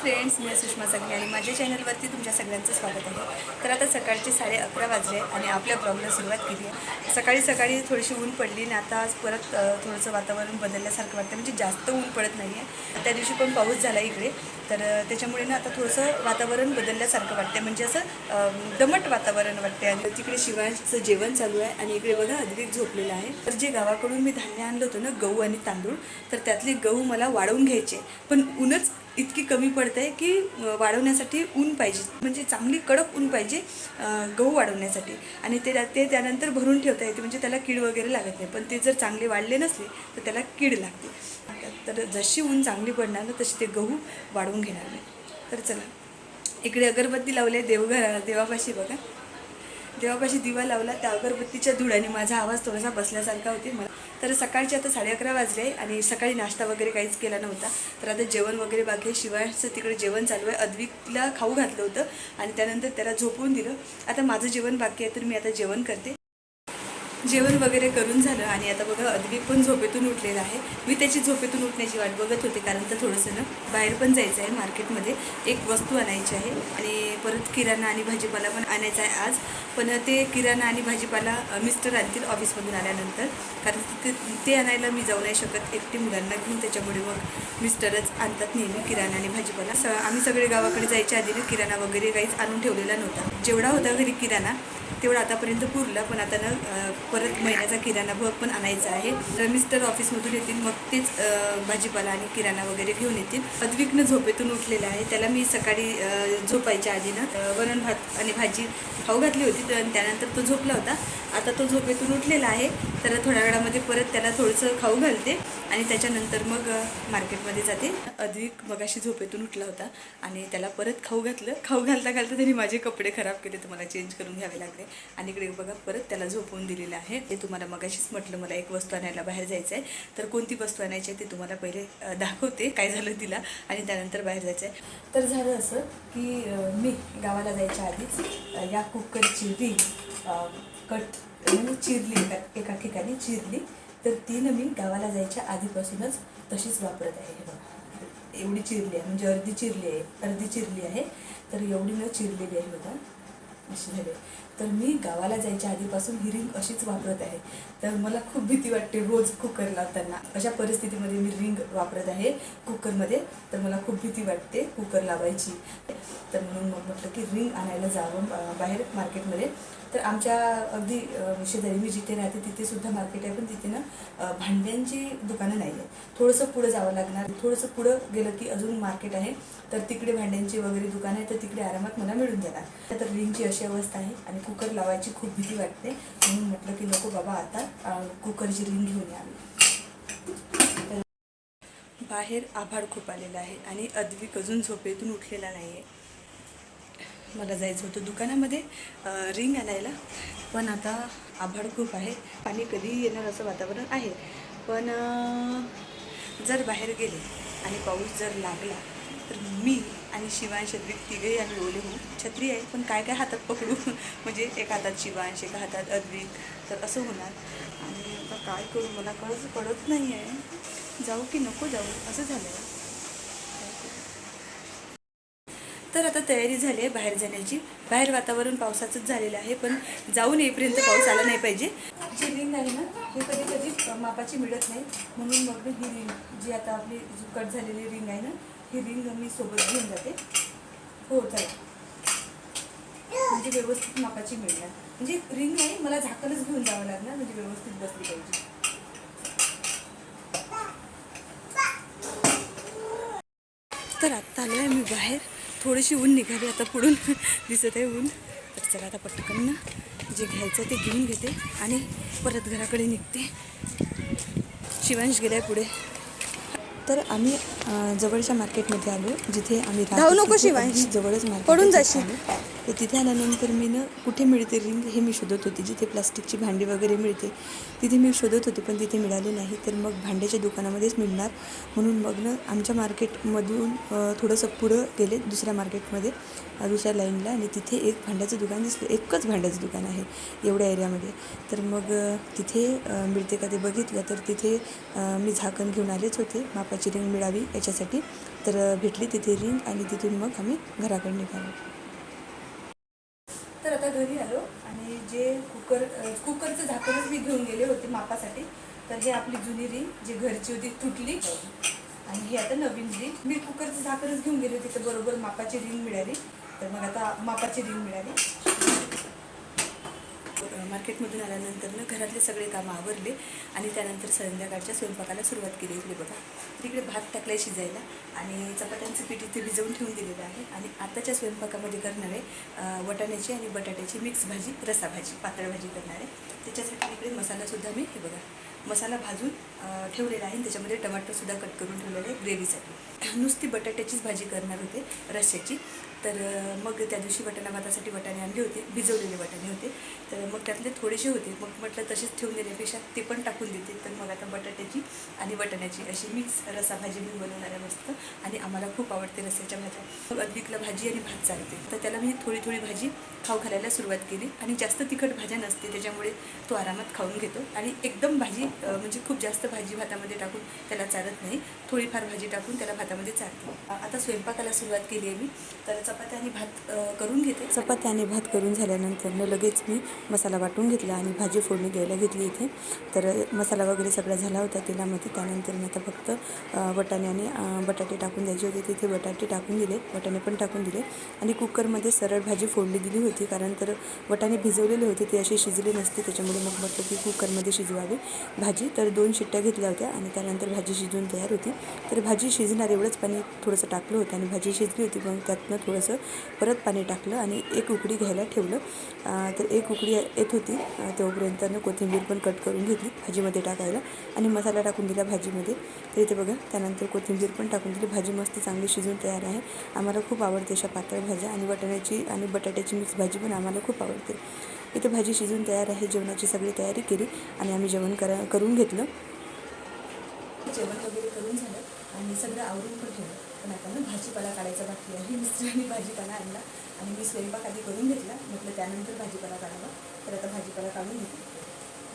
Friends मी सुषमा सगळे आणि माझ्या चॅनलवरती तुमच्या सगळ्यांचं स्वागत आहे. तर आता सकाळचे साडे अकरा वाजले आणि आपल्या ब्लॉगला सुरुवात केली आहे. सकाळी सकाळी थोडीशी ऊन पडली आणि आता आज परत थोडंसं वातावरण बदलल्यासारखं वाटतं म्हणजे जास्त ऊन पडत नाही आहे त्या दिवशी पण पाऊस झाला इकडे. तर त्याच्यामुळे ना आता थोडंसं वातावरण बदलल्यासारखं वाटतं म्हणजे असं दमट वातावरण वाटते आणि तिकडे शिवांचं जेवण चालू आहे. आणि इकडे बघा अधिक झोपलेलं आहे. तर जे गावाकडून मी धान्य आणलं होतं ना गहू आणि तांदूळ तर त्यातले गहू मला वाढवून घ्यायचे. पण ऊनच इतकी कमी पडत आहे की वाढवण्यासाठी ऊन पाहिजे. म्हणजे चांगली कडक ऊन पाहिजे गहू वाढवण्यासाठी. आणि ते ते त्यानंतर भरून ठेवता येते. म्हणजे त्याला कीड वगैरे लागत नाही. पण ते जर चांगले वाढले नसले तर त्याला कीड लागते. तर जशी ऊन चांगली पडणार ना तशी ते गहू वाढवून घेणार नाही तर चला इकडे अगरबत्ती लावली आहे देवघरा देवापाशी बघा. देवापाशी दिवा लावला त्या अगरबत्तीच्या धुळ्याने माझा आवाज थोडासा बसल्यासारखा होते मला. तर सकाळचे आता साडे अकरा वाजले आणि सकाळी नाश्ता वगैरे काहीच केला नव्हता. तर आता जेवण वगैरे बाकी आहे. शिवायचं तिकडे जेवण चालू आहे. अद्विकला खाऊ घातलं होतं आणि त्यानंतर त्याला झोपवून दिलं. आता माझं जेवण बाकी आहे तर मी आता जेवण करते. जेवण वगैरे करून झालं आणि आता बघा अद्विक पण झोपेतून उठलेला आहे. मी त्याची झोपेतून उठण्याची वाट बघत होते कारण तर थोडंसं ना बाहेर पण जायचं आहे मार्केटमध्ये. एक वस्तू आणायची आहे आणि परत किराणा आणि भाजीपाला पण आणायचा आहे आज. पण ते किराणा आणि भाजीपाला मिस्टर आणतील ऑफिसमधून आल्यानंतर. कारण तिथे ते आणायला मी जाऊ नाही शकत. एकटी मुलांना घेऊन त्याच्यामुळे मग मिस्टरच आणतात नेहमी किराणा आणि भाजीपाला. स आम्ही सगळे गावाकडे जायच्या आधी किराणा वगैरे काहीच आणून ठेवलेला नव्हता. जेवढा होता घरी किराणा तेवढा आतापर्यंत पुरला. पण आता ना परत महिन्याचा किराणा भग पण आणायचा आहे. तर मिस्टर ऑफिसमधून येतील मग तेच भाजीपाला आणि किराणा वगैरे घेऊन येतील. अद्विकनं झोपेतून उठलेला आहे. त्याला मी सकाळी झोपायच्या आधी ना वरण भात आणि भाजी खाऊ घातली होती. तर त्यानंतर तो झोपला होता. आता तो झोपेतून उठलेला आहे. तर थोड्या वेळामध्ये परत त्याला थोडंसं खाऊ घालते आणि त्याच्यानंतर मग मार्केटमध्ये जाते. अधिक मगाशी झोपेतून उठला होता आणि त्याला परत खाऊ घातलं. खाऊ घालता घालता त्यांनी माझे कपडे खराब केले. तर मला चेंज करून घ्यावे लागले. आणि इकडे बघा परत त्याला झोपवून दिलेलं आहे. ते तुम्हाला मगाशीच म्हटलं मला एक वस्तू आणायला बाहेर जायचं आहे तर कोणती वस्तू आणायची आहे ते तुम्हाला पहिले दाखवते काय झालं तिला आणि त्यानंतर बाहेर जायचं आहे तर झालं असं की मी गावाला जायच्या आधीच या कुकरची रिंग कट म्हणजे चिरली एका एका ठिकाणी चिरली. तर ती ना मी गावाला जायच्या आधीपासूनच तशीच वापरत आहे. बघा. एवढी चिरली आहे म्हणजे अर्धी चिरली आहे अर्धी चिरली आहे. तर एवढी न चिरलेली आहे बघा. अशी झाली. तर मी गावाला जायच्या आधीपासून ही रिंग अशीच वापरत आहे. तर मला खूप भीती वाटते रोज कुकर लावताना. अशा परिस्थितीमध्ये मी रिंग वापरत आहे कुकरमध्ये. तर मला खूप भीती वाटते कुकर लावायची. तर म्हणून मग म्हटलं की रिंग आणायला जावं बाहेर मार्केटमध्ये. तर आमच्या अगदी शेजारी मी जिथे राहते तिथे सुद्धा मार्केट आहे. पण तिथे ना भांड्यांची दुकानं नाही आहे थोडंसं पुढं जावं लागणार. थोडंसं पुढं गेलं की अजून मार्केट आहे. तर तिकडे भांड्यांची वगैरे दुकानं आहे. तर तिकडे आरामात मला मिळून जाणार. तर रिंगची अशी अवस्था आहे आणि कुकर लावायची खूप भीती वाटते. म्हणून म्हटलं की नको बाबा आता कुकरची रिंग घेऊन यावी बाहेर आभाळ खूप आलेलं आहे आणि अद्विक अजून झोपेतून उठलेला नाही आहे मला जायचं होतं दुकानामध्ये रिंग आणायला. पण आता आभाळ खूप आहे. पाणी कधी येणार असं वातावरण आहे. पण जर बाहेर गेले आणि पाऊस जर लागला तर मी आणि शिवांश अद्विक तिघेही आम्ही ओले होऊ छत्री आहे पण काय काय हातात पकडू? म्हणजे एका हातात शिवांश एका हातात अद्विक तर असं होणार. आणि आता काय करू? मला कळत कळत नाही आहे. जाऊ की नको जाऊ? असं झालं आहे तर आता तयारी झाली आहे बाहेर जाण्याची. बाहेर वातावरण पावसाचंच झालेलं आहे पण जाऊन येईपर्यंत पाऊस आला नाही पाहिजे. जी रिंग आहे ना? हे कधी कधी मापाची मिळत नाही. म्हणून मग ही रिंग जी आता आपली जी कट झालेली रिंग आहे ना ही रिंग मी सोबत घेऊन जाते. हो चला. म्हणजे व्यवस्थित मापाची मिळणार. म्हणजे रिंग नाही मला झाकणच घेऊन जावं लागणार म्हणजे व्यवस्थित बसली पाहिजे. तर आत्ता आलो आहे मी बाहेर. थोडीशी ऊन निघाली आता पुढून दिसत आहे ऊन. तर चला आता पटकन जे घ्यायचं ते घेऊन घेते आणि परत घराकडे निघते. शिवांश गेलाय पुढे. तर आम्ही जवळच्या मार्केटमध्ये आलो जिथे आम्ही धावू नको जवळच मार्केट पडून आहे, तिथे जाशील. तर तिथे आल्यानंतर मी ना कुठे मिळते रिंग हे मी शोधत होते जिथे प्लास्टिकची भांडी वगैरे मिळते तिथे मी शोधत होते पण तिथे मिळाले नाही. तर मग भांड्याच्या दुकानामध्येच मिळणार. म्हणून मग ना आमच्या मार्केटमधून थोडंसं पुढं गेले दुसऱ्या मार्केटमध्ये दुसऱ्या लाईनला. आणि तिथे एक भांड्याचं दुकान दिसलं. एकच भांड्याचं दुकान आहे एवढ्या एरियामध्ये. तर मग तिथे मिळते का ते बघितलं. तर तिथे मी झाकण घेऊन आलेच होते. मापाची रिंग मिळावी याच्यासाठी. तर भेटली तिथे रिंग आणि तिथून मग आम्ही घराकडे निघालो. घरी आलो आणि जे कुकर कुकरचं झाकणच मी घेऊन गेले होते मापासाठी तर हे आपली जुनी रिंग जी घरची होती तुटली. आणि ही आता नवीन रिंग. मी कुकरचं झाकणच घेऊन गेले होते तर बरोबर मापाची रिंग मिळाली. तर मग आता मापाची रिंग मिळाली. मार्केटमधून आल्यानंतर ना घरातले सगळे कामं आवरले आणि त्यानंतर संध्याकाळच्या स्वयंपाकाला सुरुवात केली इकडे बघा तिकडे भात टाकलाय शिजायला आणि चपात्यांचं पीठ इथे भिजवून ठेवून दिलेलं आहे आणि आताच्या स्वयंपाकामध्ये करणार आहे वटाण्याची आणि बटाट्याची मिक्स भाजी रसा भाजी पातळ भाजी करणार आहे. त्याच्यासाठी इकडे मसालासुद्धा मी हे बघा मसाला भाजून ठेवलेला आहे आणि त्याच्यामध्ये टमाटरसुद्धा कट करून ठेवलेला आहे ग्रेव्हीसाठी. नुसती बटाट्याचीच भाजी करणार होते रश्श्याची तर मग त्या दिवशी वटाणा भातासाठी वटाणे आणले होते भिजवलेले वटाणे होते. तर मग त्यातले थोडेसे होते. मग म्हटलं तसेच ठेवून देण्यापेक्षा ते पण टाकून देते. तर मग आता बटाट्याची आणि अशी मिक्स रसा भाजी मी बनवणार आहे मस्त आणि आम्हाला खूप आवडते रस्याच्या भाज्या. मग भाजी आणि भात चालते. तर त्याला मी थोडी थोडी भाजी खाऊ घालायला सुरुवात केली आणि जास्त तिखट भाज्या नसते त्याच्यामुळे तो आरामात खाऊन घेतो. आणि एकदम भाजी म्हणजे खूप जास्त भाजी भातामध्ये टाकून त्याला चालत नाही. थोडीफार भाजी टाकून त्याला भातामध्ये चालते आता स्वयंपाकाला सुरुवात केली आहे मी. तर चपात्या आणि भात करून घेते. चपात्या आणि भात करून झाल्यानंतर लगेच मी मसाला वाटून घेतला आणि भाजी फोडणी द्यायला घेतली इथे. तर मसाला वगैरे सगळा झाला होता तेलामध्ये त्यानंतर मी आता फक्त बटाणे आणि बटाटे टाकून द्यायचे होते. तिथे बटाटे टाकून दिले बटाणे पण टाकून दिले. आणि कुकरमध्ये सरळ भाजी फोडली दिली होती. कारण तर बटाणे भिजवलेले होते ते असे शिजले नसते. त्याच्यामुळे मग म्हटलं की कुकरमध्ये शिजवावी भाजी. तर दोन शिट्ट्या घेतल्या होत्या आणि त्यानंतर भाजी शिजून तयार होती. तर भाजी शिजणार एवढंच पाणी थोडंसं टाकलं होतं आणि भाजी शिजली होती. मग त्यातनं थोडंसं परत पाणी टाकलं आणि एक उकडी घ्यायला ठेवलं. तर एक उकडी येत होती. अं, तोपर्यंत कोथिंबीर पण कट करून घेतली भाजीमध्ये टाकायला. आणि मसाला टाकून दिला भाजीमध्ये. तर इथे बघा त्यानंतर कोथिंबीर पण टाकून दिली. भाजी मस्त चांगली शिजून तयार आहे. आम्हाला खूप आवडते अशा पातळ भाज्या आणि वाटाण्याची आणि बटाट्याची मिक्स भाजी पण आम्हाला खूप आवडते. इथे भाजी शिजून तयार आहे. जेवणाची सगळी तयारी केली आणि आम्ही जेवण करा करून घेतलं. जेवण वगैरे करून झालं आणि सगळं आवरून पण ठेवलं. पण आता ना भाजीपाला काढायचा बाकी आहे. मिस्टरांनी भाजीपाला आणला आणि मी स्वयंपाक आधी करून घेतला. म्हटलं त्यानंतर भाजीपाला काढावा. तर आता भाजीपाला काढून घेते.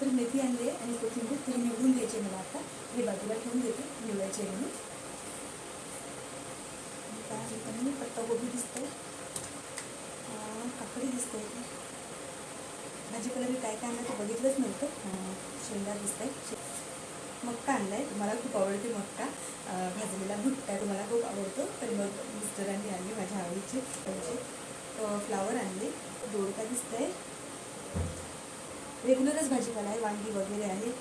तर मेथी आणली आहे आणि कोथिंबीर तर निवडून द्यायची मला आता. हे बाजूला ठेवून देते निवडायचे म्हणून. आणि पत्तागोबी दिसतंय. अं, काकडी दिसतंय. इथे. भाजीपाला मी काय काय आणलं ते बघितलंच नव्हतं शेंगा दिसत आहे मक्का आणलाय मला खूप आवडते मक्का. भाजलेला भुट्टा तुम्हाला खूप आवडतो तर मग मिस्टरांनी आणली माझ्या आवडीची. फ्लावर आणले दोडका आहे रेग्युलरच भाजीपाला आहे वांगी वगैरे आहे.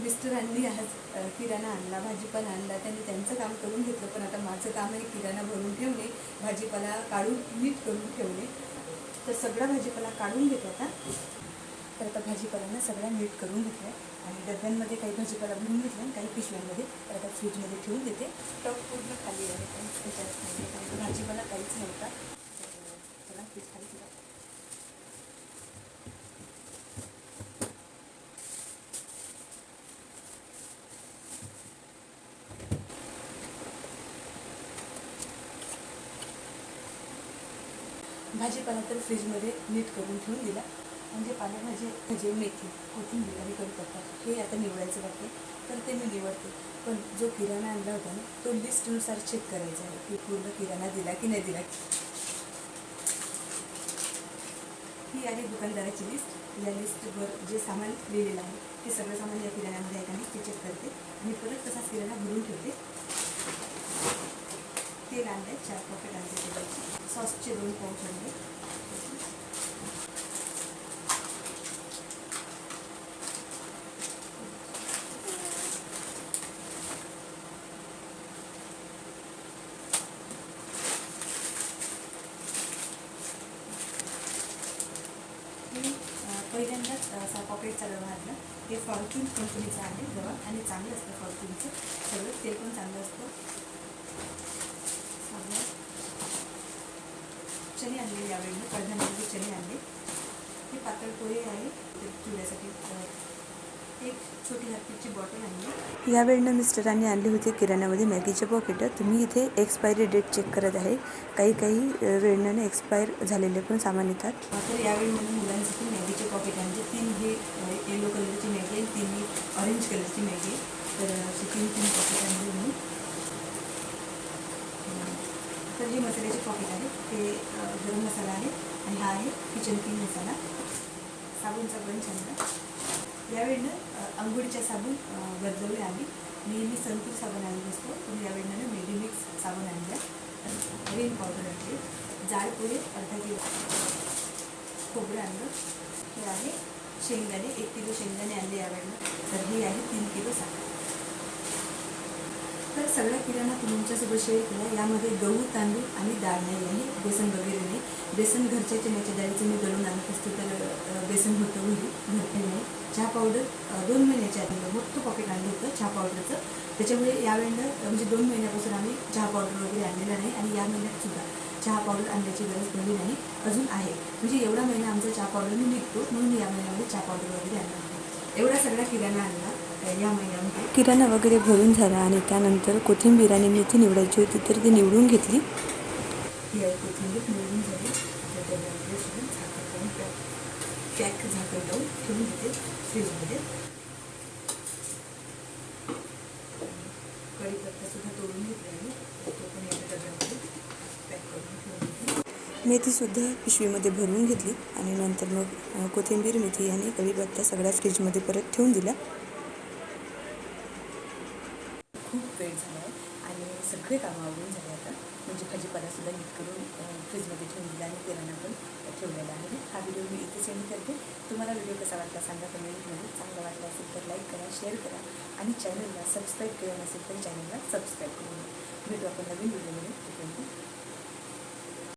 मिस्टरांनी आज किराणा आणला भाजीपाला आणला. त्यांनी त्यांचं काम करून घेतलं पण आता माझं काम आहे किराणा भरून ठेवणे भाजीपाला काढून नीट करून ठेवणे. तर सगळा भाजीपाला काढून घेते आता. तर आता भाजीपाल्यांना सगळा नीट करून घेतला आणि डब्यांमध्ये काही भाजीपाला भरून घेतला आणि काही पिशव्यांमध्ये. तर आता फ्रीजमध्ये ठेवून देते. टप पूर्ण खाली आहे. त्याच्यात भाजीपाला काहीच नव्हता. चला फ्रीज खाली भाजीपाला तर फ्रीजमध्ये नीट करून ठेवून दिला. म्हणजे पालेभाजी म्हणजे मेथी कोथिंबीर आणि कढीपत्ता हे आता निवडायचं वाटते तर ते मी निवडते. पण जो किराणा आणला होता ना तो लिस्टनुसार चेक करायचा आहे की पूर्ण किराणा दिला की नाही दिला. ही आहे दुकानदाराची लिस्ट या लिस्टवर जे सामान लिहिलेलं आहे ते सगळं सामान या किराण्यामध्ये आहे का नाही ते चेक करते. आणि परत तसाच किराणा भरून ठेवते. तेल आणलं चार पॉकेट आणले तेलाची. सॉसचे दोन पाऊच आणले मी अं, पहिल्यांदाच असा पॉकेटचा रवा आणला हे फॉर्च्यून कंपनीचं आहे रवा आणि चांगलं असतं फॉर्च्यूनचं सगळं तेल पण चांगलं असतं साबण. चणे आणले यावेळी कडधान्याचे चणे आणले. हे पातळ पोहे आहे. अं, एक छोटी बॉटल आणली. यावेळेनं मिस्टरांनी आणले होते किराण्यामध्ये मॅगीचे पॉकेट. तुम्ही इथे एक्सपायरी डेट चेक करत आहे. काही काही वेळाने एक्सपायर झालेले पण सामान येतात. तर यावेळी म्हणून मुलांसाठी मॅगीचे पॉकेट आणले. तीन हे येलो कलरची मॅगी आहे तीन ही ऑरेंज कलरची मॅगी आहे. तर तीन तीन पॉकेट आणली म्हणून तर हे केलं आहे ते गरम मसाला आहे आणि हा आहे किचन किंग मसाला. साबणचा पण आहे यावेळेनं अंघोळीच्या आंघोळीच्या साबण अ, बदलवले आम्ही. नेहमी संतूर साबण आणत असतो. पण यावेळेनं मेडिमिक्स साबण आणल्या रेन पावडर आणली. जाड पोहे अर्धा किलो. खोबरं आणलं. हे आहे शेंगदाणे. एक किलो शेंगदाणे आणले यावेळेनं तर हे आहे तीन किलो साखर. सगळ्या किराणा तुमच्यासोबत शेअर केला यामध्ये गहू तांदूळ आणि डाळ नाही आहे. बेसन वगैरे नाही. बेसन घरच्या चण्याच्या डाळीचं मी दळून आणत असते तर बेसन होतं होईल घरटे नाही. चहा पावडर दोन महिन्याच्या आधी मोठं पॉकेट आणलं होतं चहा पावडरचं. त्याच्यामुळे यावेळेनं वेळेला म्हणजे दोन महिन्यापासून आम्ही चहा पावडर वगैरे आणलेला नाही आणि या महिन्यात सुद्धा चहा पावडर आणण्याची गरज पडली नाही. अजून आहे. म्हणजे एवढा महिना आमचा चहा पावडर मी निघतो म्हणून या महिन्यामध्ये चहा पावडर वगैरे आणला नाही. एवढा सगळा किराणा आणला. किराणा वगैरे भरून झाला आणि त्यानंतर कोथिंबीर आणि मेथी निवडायची होती तर ती निवडून घेतली. निवडून मेथीसुद्धा पिशवीमध्ये भरून घेतली आणि नंतर मग कोथिंबीर मेथी आणि कढीपत्ता सगळ्या फ्रीजमध्ये परत ठेवून दिला. खूप वेळ झाला आहे आणि सगळे कामं आवडून झाले आता. म्हणजे भाजीपालासुद्धा नीट करून फ्रीजमध्ये ठेवून दिला आणि किराणा पण ठेवलेला आहे. हा व्हिडिओ मी इथे सेंड करते. तुम्हाला व्हिडिओ कसा वाटला सांगा कमेंटमध्ये चांगला वाटला असेल तर लाईक करा शेअर करा आणि चॅनलला सबस्क्राईब केलं नसेल तर चॅनलला सबस्क्राईब करून भेटू आपण नवीन व्हिडिओमध्ये